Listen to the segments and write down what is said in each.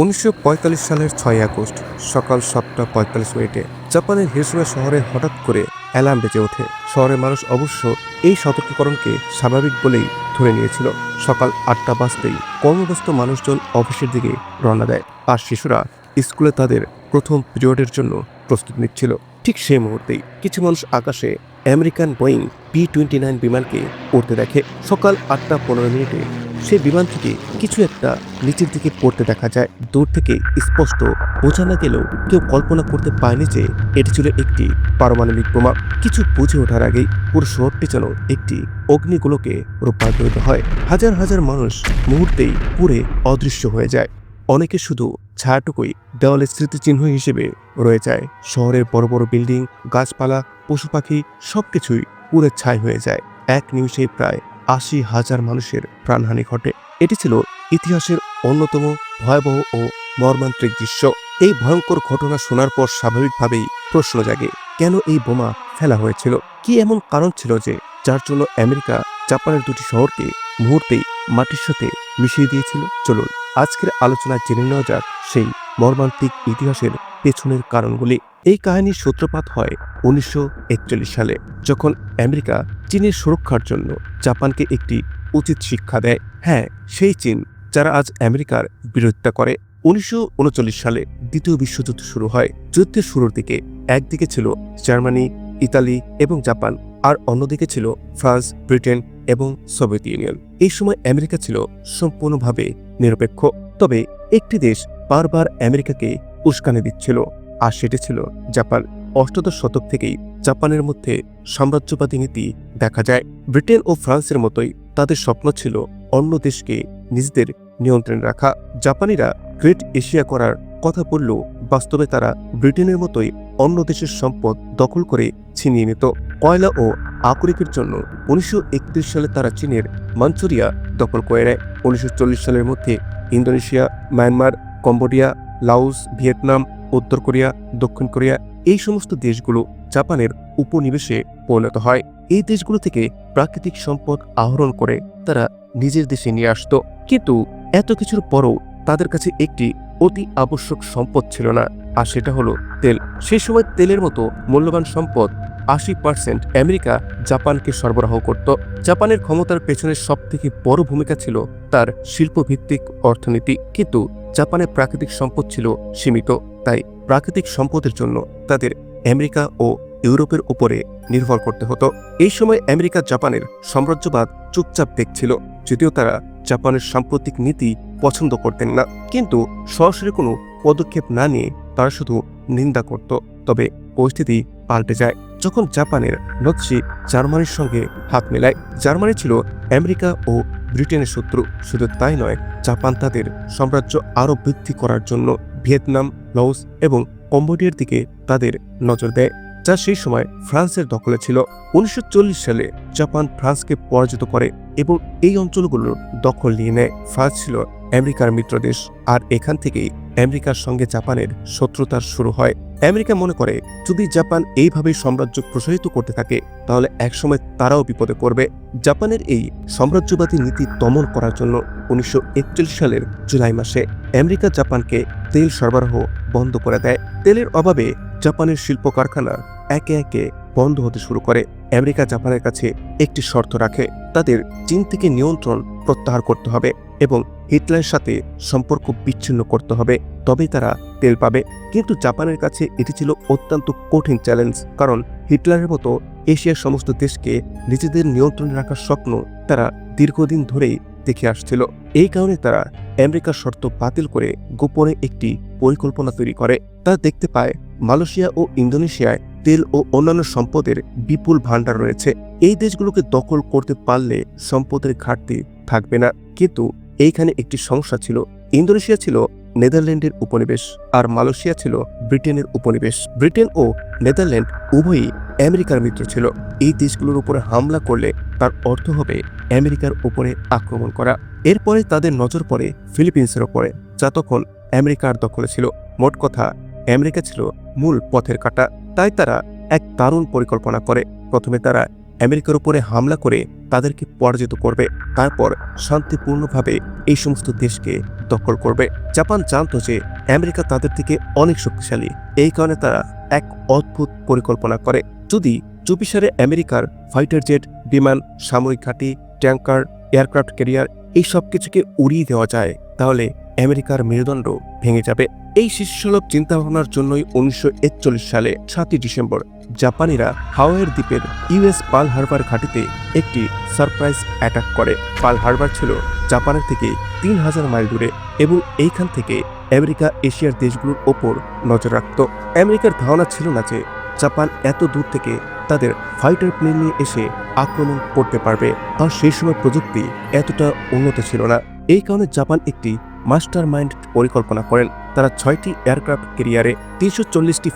উনিশশো পঁয়তাল্লিশ সালের ছয় আগস্ট, সকাল সাতটা পঁয়তাল্লিশ মিনিটে জাপানের হিরোশিমা শহরে হঠাৎ করে অ্যালার্ম বেজে ওঠে। শহরের মানুষ অবশ্য এই সতর্কীকরণকে স্বাভাবিক বলেই ধরে নিয়েছিল। সকাল আটটা বাজতেই কর্মব্যস্ত মানুষজন অফিসের দিকে রওনা দেয় আর শিশুরা স্কুলে তাদের প্রথম পিরিয়ডের জন্য প্রস্তুত নিচ্ছিল। ঠিক সেই মুহূর্তেই কিছু মানুষ আকাশে American Boeing P twenty nine বিমানকে উড়তে দেখে। সকাল আটটা পনেরো মিনিটে সেই বিমান থেকে কিছু একটা নিচের দিকে পড়তে দেখা যায়। দূর থেকে স্পষ্ট বোঝা না গেলেও কেউ কল্পনা করতে পারেনি যে এটি ছিল একটি পারমাণবিক বোমা। কিছু বুঝে ওঠার আগেই পুরো শহরটি যেন একটি অগ্নিগোলকে রূপান্তরিত হয়। হাজার হাজার মানুষ মুহূর্তেই পুরে অদৃশ্য হয়ে যায়। অনেকে শুধু ছায়াটুকুই দেওয়ালের স্মৃতিচিহ্ন হিসেবে রয়ে যায়। শহরের বড় বড় বিল্ডিং, গাছপালা, পশু পাখি সবকিছুই পুরে ছাই হয়ে যায়। এক নিমিষে প্রায় আশি হাজার মানুষের প্রাণহানি ঘটে। এটি ছিল ইতিহাসের অন্যতম ভয়াবহ ও মর্মান্তিক দৃশ্য। এই ভয়ঙ্কর ঘটনা শোনার পর স্বাভাবিকভাবেই প্রশ্ন জাগে, কেন এই বোমা ফেলা হয়েছিল? কি এমন কারণ ছিল যে, যার জন্য আমেরিকা জাপানের দুটি শহরকে মুহূর্তেই মাটির সাথে মিশিয়ে দিয়েছিল? চলুন, আজকের আলোচনায় জেনে নেওয়া যাক সেই মর্মান্তিক ইতিহাসের পেছনের কারণগুলি। এই কাহিনীর সূত্রপাত হয় উনিশশো একচল্লিশ সালে, যখন আমেরিকা চীনের সুরক্ষার জন্য জাপানকে একটি উচিত শিক্ষা দেয়। হ্যাঁ সেই চীন, যারা আজ আমেরিকার বিরোধিতা করে। উনিশশো উনচল্লিশ সালে দ্বিতীয় বিশ্বযুদ্ধ শুরু হয়। যুদ্ধের শুরুর দিকে একদিকে ছিল জার্মানি, ইতালি এবং জাপান, আর অন্যদিকে ছিল ফ্রান্স, ব্রিটেন এবং সোভিয়েত ইউনিয়ন। এই সময় আমেরিকা ছিল সম্পূর্ণভাবে নিরপেক্ষ। তবে একটি দেশ বারবার আমেরিকাকে উস্কানি দিচ্ছিল। আর সেটি ছিল জাপান অষ্টাদশ শতক থেকেই জাপানের মধ্যে সাম্রাজ্যবাদী নীতি দেখা যায়। ব্রিটেন ও ফ্রান্সের মতোই তাদের স্বপ্ন ছিল অন্য দেশকে নিজেদের নিয়ন্ত্রণে রাখা। জাপানিরা গ্রেট এশিয়া করার কথা বললেও বাস্তবে তারা ব্রিটেনের মতোই অন্য দেশের সম্পদ দখল করে ছিনিয়ে নিত। কয়লা ও আকরিকের জন্য উনিশশো একত্রিশ সালে তারা চীনের মাঞ্চুরিয়া দখল করে নেয়। উনিশশো চল্লিশ সালের মধ্যে Indonesia, Myanmar, Cambodia Laos, Vietnam, উত্তর কোরিয়া, দক্ষিণ কোরিয়া, এই সমস্ত দেশগুলো জাপানের উপনিবেশে পরিণত হয়। এই দেশগুলো থেকে প্রাকৃতিক সম্পদ আহরণ করে তারা নিজের দেশে নিয়ে আসতো। কিন্তু এত কিছুর পরও তাদের কাছে একটি অতি আবশ্যক সম্পদ ছিল না, আর সেটা হলো তেল। সেই সময় তেলের মতো মূল্যবান সম্পদ আশি পার্সেন্ট আমেরিকা জাপানকে সরবরাহ করত। জাপানের ক্ষমতার পেছনে সব থেকে বড় ভূমিকা ছিল তার শিল্পভিত্তিক অর্থনীতি। কিন্তু জাপানের প্রাকৃতিক সম্পদ ছিল সীমিত, তাই প্রাকৃতিক সম্পদের জন্য তাদের আমেরিকা ও ইউরোপের উপরে নির্ভর করতে হতো। এই সময় আমেরিকা জাপানের সাম্রাজ্যবাদ চুপচাপ দেখছিল, যদিও তারা জাপানের সাম্প্রতিক নীতি পছন্দ করতেন না। কিন্তু সরাসরি কোনো পদক্ষেপ না নিয়ে তারা শুধু নিন্দা করত, তবে পরিস্থিতি পাল্টে যায়। যখন জাপানের নৎসি জার্মানির সঙ্গে হাত মেলায়, জার্মানি ছিল আমেরিকা ও ব্রিটেনের শত্রু শুধু তাই নয়, জাপান তাদের সাম্রাজ্য আরও বৃদ্ধি করার জন্য ভিয়েতনাম, লাওস এবং কম্বোডিয়ার দিকে তাদের নজর দেয়, যা সেই সময় ফ্রান্সের দখলে ছিল। উনিশশো চল্লিশ সালে জাপান ফ্রান্সকে পরাজিত করে এবং এই অঞ্চলগুলোর দখল নিয়ে নেয়। ফ্রান্স ছিল আমেরিকার মিত্র দেশ, আর এখান থেকেই আমেরিকার সঙ্গে জাপানের শত্রুতার শুরু হয়। আমেরিকা মনে করে, যদি জাপান এইভাবেই সাম্রাজ্য প্রসারিত করতে থাকে, তাহলে একসময় তারাও বিপদে পড়বে। জাপানের এই সাম্রাজ্যবাদী নীতি দমন করার জন্য উনিশশো একচল্লিশ সালের জুলাই মাসে আমেরিকা জাপানকে তেল সরবরাহ বন্ধ করে দেয়। তেলের অভাবে জাপানের শিল্প কারখানা একে একে বন্ধ হতে শুরু করে। আমেরিকা জাপানের কাছে একটি শর্ত রাখে, তাদের চীন থেকে নিয়ন্ত্রণ প্রত্যাহার করতে হবে। এবং হিটলারের সাথে সম্পর্ক বিচ্ছিন্ন করতে হবে, তবেই তারা তেল পাবে। কিন্তু জাপানের কাছে এটি ছিল অত্যন্ত কঠিন চ্যালেঞ্জ কারণ হিটলারের মতো এশিয়ার সমস্ত দেশকে নিজেদের নিয়ন্ত্রণে রাখার স্বপ্ন তারা দীর্ঘদিন ধরেই দেখে আসছিল। এই কারণে তারা আমেরিকার শর্ত বাতিল করে গোপনে একটি পরিকল্পনা তৈরি করে। তারা দেখতে পায়, মালয়েশিয়া ও ইন্দোনেশিয়ায় তেল ও অন্যান্য সম্পদের বিপুল ভাণ্ডার রয়েছে। এই দেশগুলোকে দখল করতে পারলে সম্পদের ঘাটতি থাকবে না। কিন্তু এইখানে একটি সমস্যা ছিল, ইন্দোনেশিয়া ছিল নেদারল্যান্ডের উপনিবেশ আর মালয়েশিয়া ছিল ব্রিটেনের উপনিবেশ। ব্রিটেন ও নেদারল্যান্ড উভয়ই আমেরিকার মিত্র ছিল। এই দেশগুলোর উপরে হামলা করলে তার অর্থ হবে আমেরিকার উপরে আক্রমণ করা। এরপরে তাদের নজর পড়ে ফিলিপিন্সের ওপরে যা তখন আমেরিকার দখলে ছিল। মোট কথা, আমেরিকা ছিল মূল পথের কাটা। তাই তারা এক দারুণ পরিকল্পনা করে। প্রথমে তারা আমেরিকার উপরে হামলা করে তাদেরকে পরাজিত করবে, তারপর শান্তিপূর্ণভাবে এই সমস্ত দেশকে দখল করবে। জাপান জানতো যে আমেরিকা তাদের থেকে অনেক শক্তিশালী, এই কারণে তারা এক অদ্ভুত পরিকল্পনা করে। যদি চুপিসারে আমেরিকার ফাইটার জেট, বিমান, সামরিক ঘাঁটি ট্যাঙ্কার এয়ারক্রাফট ক্যারিয়ার এই সব কিছুকে উড়িয়ে দেওয়া যায়, তাহলে আমেরিকার মেরুদণ্ড ভেঙে যাবে। এই শিশুসুলভ চিন্তাভাবনার জন্যই উনিশশো একচল্লিশ সালে সাতই ডিসেম্বর জাপানিরা হাওয়াইয়ের দ্বীপের ইউএস পাল হারবার ঘাঁটিতে একটি সারপ্রাইজ অ্যাটাক করে। পাল হারবার ছিল জাপানের থেকে তিন হাজার মাইল দূরে এবং এইখান থেকে আমেরিকা এশিয়ার দেশগুলোর ওপর নজর রাখত। আমেরিকার ধারণা ছিল না যে জাপান এত দূর থেকে তাদের ফাইটার প্লেন নিয়ে এসে আক্রমণ করতে পারবে। আর সেই সময় প্রযুক্তি এতটা উন্নত ছিল না। এই কারণে জাপান একটি মাস্টার মাইন্ড পরিকল্পনা করেন। তারা ছয়টি এয়ারক্রাফট কেরিয়ারে তিনশো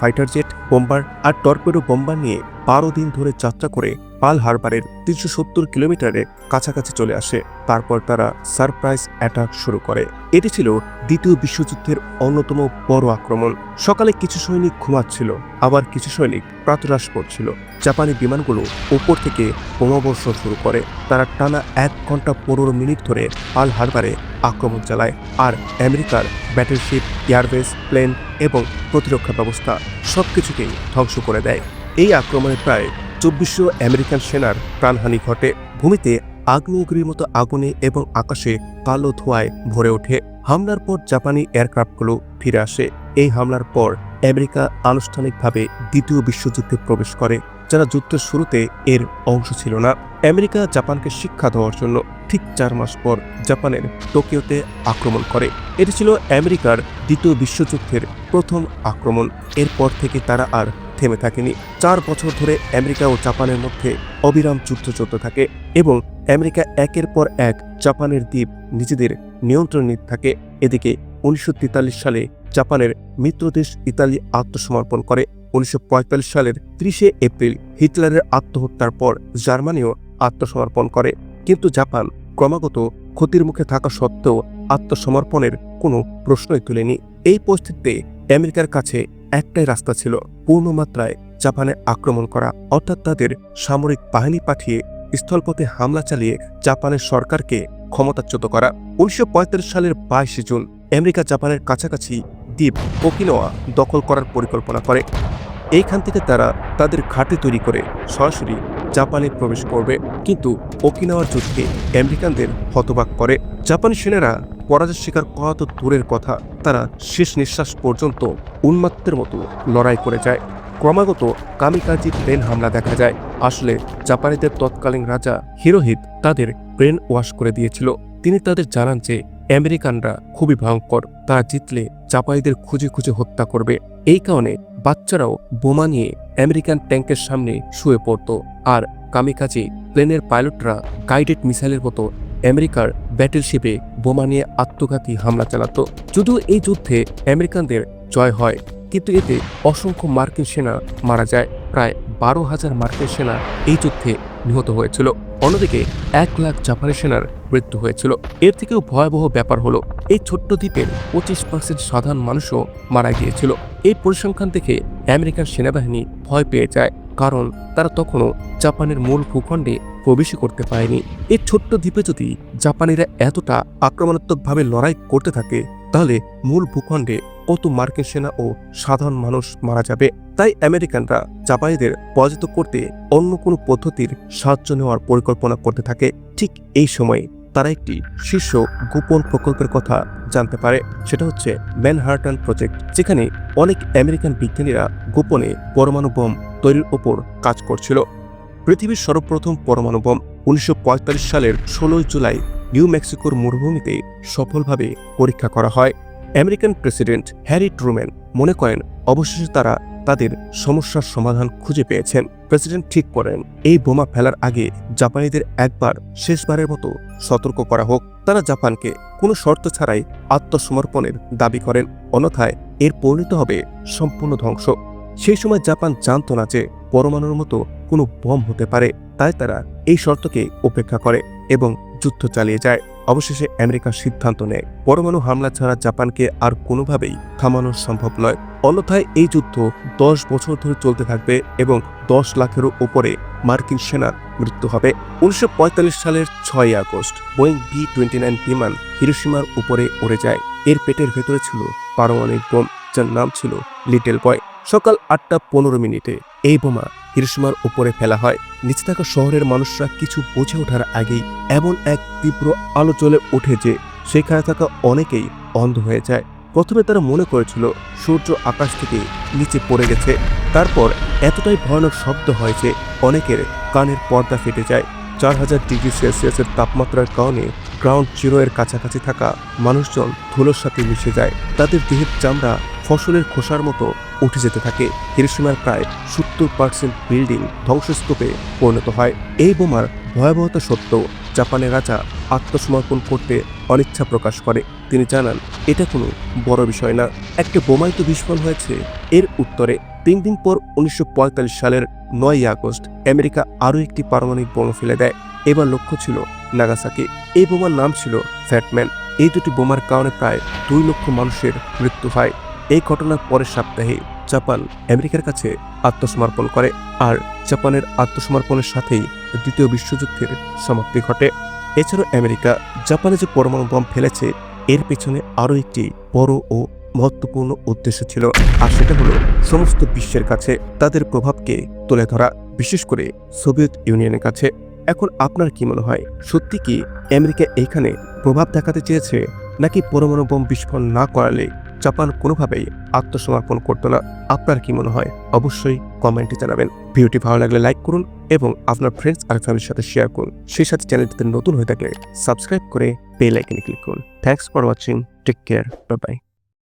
ফাইটার জেট, বোম্বার আর টর্পেডো বোম্বার নিয়ে বারো দিন ধরে যাত্রা করে পাল হারবারের তিনশো সত্তর কিলোমিটারে কাছাকাছি চলে আসে। তারপর তারা সারপ্রাইজ অ্যাটাক শুরু করে। এটি ছিল দ্বিতীয় বিশ্বযুদ্ধের অন্যতম বড় আক্রমণ। সকালে কিছু সৈনিক ঘুমাচ্ছিল, আবার কিছু সৈনিক প্রাতরাশ করছিল। জাপানি বিমানগুলো উপর থেকে বোমাবর্ষণ শুরু করে। তারা টানা এক ঘণ্টা পনেরো মিনিট ধরে পাল হারবারে আক্রমণ চালায় আর আমেরিকার ব্যাটেলশিপ এয়ারবেস, প্লেন এবং প্রতিরক্ষা ব্যবস্থা সবকিছুকেই ধ্বংস করে দেয়। এই আক্রমণে প্রায় চব্বিশশো আমেরিকান সেনার প্রাণহানি ঘটে। ভূমিতে আগ্নেয়গিরির মতো আগুনে এবং আকাশে কালো ধোঁয়ায় ভরে ওঠে। হামলার পর জাপানি এয়ারক্রাফটগুলো ফিরে আসে। এই হামলার পর আমেরিকা আনুষ্ঠানিকভাবে দ্বিতীয় বিশ্বযুদ্ধে প্রবেশ করে, যারা যুদ্ধের শুরুতে এর অংশ ছিল না। আমেরিকা জাপানকে শিক্ষা দেওয়ার জন্য ঠিক চার মাস পর জাপানের টোকিওতে আক্রমণ করে। এটি ছিল আমেরিকার দ্বিতীয় বিশ্বযুদ্ধের প্রথম আক্রমণ। এরপর থেকে তারা আর থেমে থাকেনি। চার বছর ধরে আমেরিকা ও জাপানের মধ্যে অবিরাম যুদ্ধ চলতে থাকে এবং আমেরিকা একের পর এক জাপানের দ্বীপ নিজেদের নিয়ন্ত্রণে নিতে থাকে। এদিকে উনিশশো তেতাল্লিশ সালে জাপানের মিত্রদেশ ইতালি আত্মসমর্পণ করে। উনিশশো পঁয়তাল্লিশ সালের ত্রিশে এপ্রিল হিটলারের আত্মহত্যার পর জার্মানিও আত্মসমর্পণ করে। কিন্তু জাপান ক্রমাগত ক্ষতির মুখে থাকা সত্ত্বেও আত্মসমর্পণের কোনো প্রশ্নই তুলেনি। এই পরিস্থিতিতে আমেরিকার কাছে একটাই রাস্তা ছিল পূর্ণমাত্রায় জাপানে আক্রমণ করা, অর্থাৎ তাদের সামরিক বাহিনী পাঠিয়ে স্থলপথে হামলা চালিয়ে জাপানের সরকারকে ক্ষমতাচ্যুত করা। উনিশশো পঁয়তাল্লিশ সালের বাইশে জুন আমেরিকা জাপানের কাছাকাছি দ্বীপ ওকিনোয়া দখল করার পরিকল্পনা করে। এইখান থেকে তারা তাদের ঘাঁটি তৈরি করে সরাসরি জাপানে প্রবেশ করবে। কিন্তু ওকিনাওয়ার যুদ্ধে আমেরিকানদের হতবাক করে। জাপানি সেনারা পরাজয় স্বীকার করা তো দূরের কথা। তারা শেষ নিঃশ্বাস পর্যন্ত উন্মাত্তের মতো লড়াই করে যায়। ক্রমাগত কামিকাজি প্লেন হামলা দেখা যায়। আসলে জাপানিদের তৎকালীন রাজা হিরোহিত তাদের ব্রেন ওয়াশ করে দিয়েছিল। তিনি তাদের জানান যে, আমেরিকানরা খুবই ভয়ঙ্কর। তারা জিতলে জাপানিদের খুঁজে খুঁজে হত্যা করবে। এই কারণে বাচ্চারাও বোমা নিয়ে আমেরিকান ট্যাঙ্কের সামনে শুয়ে পড়ত। আর কামিকাজি প্লেনের পাইলটরা গাইডেড মিসাইলের মতো আমেরিকার ব্যাটেলশিপে বোমা নিয়ে আত্মঘাতী হামলা চালাত। যদিও এই যুদ্ধে আমেরিকানদের জয় হয়, কিন্তু এতে অসংখ্য মার্কিন সেনা মারা যায়। প্রায় বারো হাজার মার্কিন সেনা এই যুদ্ধে নিহত হয়েছিল। অন্যদিকে এক লাখ জাপানি সেনার মৃত্যু হয়েছিল। এর থেকেও ভয়াবহ ব্যাপার হলো, এই ছোট্ট দ্বীপের পঁচিশ পার্সেন্ট সাধারণ মানুষও মারা গিয়েছিল। এই পরিসংখ্যান থেকে আমেরিকান সেনাবাহিনী ভয় পেয়ে যায়, কারণ তারা তখনও জাপানের মূল ভূখণ্ডে প্রবেশই করতে পারেনি। এই ছোট্ট দ্বীপে যদি জাপানিরা এতটা আক্রমণাত্মকভাবে লড়াই করতে থাকে, তাহলে মূল ভূখণ্ডে কত মার্কিন সেনা ও সাধারণ মানুষ মারা যাবে? তাই আমেরিকানরা জাপানিদের পরাজিত করতে অন্য কোনো পদ্ধতির সাহায্য নেওয়ার পরিকল্পনা করতে থাকে। ঠিক এই সময়ে তারা একটি শীর্ষ গোপন প্রকল্পের কথা জানতে পারে। সেটা হচ্ছে ম্যানহার্টান প্রজেক্ট, যেখানে অনেক আমেরিকান বিজ্ঞানীরা গোপনে পরমাণু বোম তৈরির ওপর কাজ করছিল। পৃথিবীর সর্বপ্রথম পরমাণু বোম উনিশশো পঁয়তাল্লিশ সালের ষোলোই জুলাই নিউ মেক্সিকোর মরুভূমিতে সফলভাবে পরীক্ষা করা হয়। আমেরিকান প্রেসিডেন্ট হ্যারি ট্রুম্যান মনে করেন, অবশেষে তারা তাদের সমস্যার সমাধান খুঁজে পেয়েছেন। প্রেসিডেন্ট ঠিক করেন এই বোমা ফেলার আগে জাপানিদের একবার, শেষবারের মতো সতর্ক করা হোক। তারা জাপানকে কোনো শর্ত ছাড়াই আত্মসমর্পণের দাবি করেন, অন্যথায় এর পরিণত হবে সম্পূর্ণ ধ্বংস। সেই সময় জাপান জানত না যে পরমাণুর মতো কোনো বম হতে পারে, তাই তারা এই শর্তকে উপেক্ষা করে এবং যুদ্ধ চালিয়ে যায়। অবশেষে আমেরিকা সিদ্ধান্ত নেয়। পরমাণু হামলা ছাড়া জাপানকে আর কোনোভাবেই থামানো সম্ভব নয়। অন্যথায় এই যুদ্ধ দশ বছর ধরে চলতে থাকবে এবং দশ লাখেরও উপরে মার্কিন সেনার মৃত্যু হবে। উনিশশো পঁয়তাল্লিশ সালের ছয় August Boeing B twenty nine বিমান হিরোসীমার উপরে উড়ে যায়। এর পেটের ভেতরে ছিল পারমাণবিক বোম, যার নাম ছিল লিটল বয়। সকাল আটটা পনেরো মিনিটে এই বোমা হিরোসীমার উপরে ফেলা হয়। নিচে থাকা শহরের মানুষরা কিছু বুঝে ওঠার আগেই এমন এক তীব্র আলো জ্বলে ওঠে যে সেখানে থাকা অনেকেই অন্ধ হয়ে যায়। প্রথমে তারা মনে করেছিল সূর্য আকাশ থেকে নিচে পড়ে গেছে। তারপর এতটাই ভয়ানক শব্দ হয় যে অনেকের কানের পর্দা ফেটে যায়। চার হাজার ডিগ্রি সেলসিয়াসের তাপমাত্রার কারণে গ্রাউন্ড জিরো এর কাছাকাছি থাকা মানুষজন ধুলোর সাথে মিশে যায়। তাদের দেহের চামড়া ফসলের খোসার মতো উঠে যেতে থাকে। হিরোসীমার প্রায় সত্তর পার্সেন্ট বিল্ডিং ধ্বংসস্তূপে পরিণত হয়। এই বোমার ভয়াবহতা সত্ত্বেও জাপানের রাজা আত্মসমর্পণ করতে অনিচ্ছা প্রকাশ করে। তিনি জানান, এটা কোনো বড় বিষয় না। একটা বোমাই তো বিস্ফোরণ হয়েছে। এর উত্তরে তিন দিন পর উনিশশো পঁয়তাল্লিশ সালের নয়ই আগস্ট আমেরিকা আরও একটি পারমাণবিক বোমা ফেলে দেয়। এবার লক্ষ্য ছিল নাগাসাকি। এই বোমার নাম ছিল ফ্যাটম্যান। এই দুটি বোমার কারণে প্রায় দুই লক্ষ মানুষের মৃত্যু হয়। এই ঘটনার পরের সপ্তাহে জাপান আমেরিকার কাছে আত্মসমর্পণ করে আর জাপানের আত্মসমর্পণের সাথেই দ্বিতীয় বিশ্বযুদ্ধের সমাপ্তি ঘটে। এছাড়াও আমেরিকা জাপানে যে পরমাণু বম ফেলেছে, এর পেছনে আরও একটি বড় ও মহত্বপূর্ণ উদ্দেশ্য ছিল, আর সেটা হলো সমস্ত বিশ্বের কাছে তাদের প্রভাবকে তুলে ধরা, বিশেষ করে সোভিয়েত ইউনিয়নের কাছে। এখন আপনার কি মনে হয়, সত্যি কি আমেরিকা এইখানে প্রভাব দেখাতে চেয়েছে, নাকি পরমাণু বোম বিস্ফোরণ না করালে জাপান কোনোভাবেই আত্মসমর্পণ করতো না। আপনার কি মনে হয়? অবশ্যই কমেন্টে জানাবেন। ভিডিওটি ভালো লাগলে লাইক করুন এবং আপনার ফ্রেন্ডস আর ফ্যামিলির সাথে শেয়ার করুন। সেই সাথে চ্যানেলটিতে নতুন হয়ে থাকলে সাবস্ক্রাইব করে বেল আইকনে ক্লিক করুন। Thanks for watching take care bye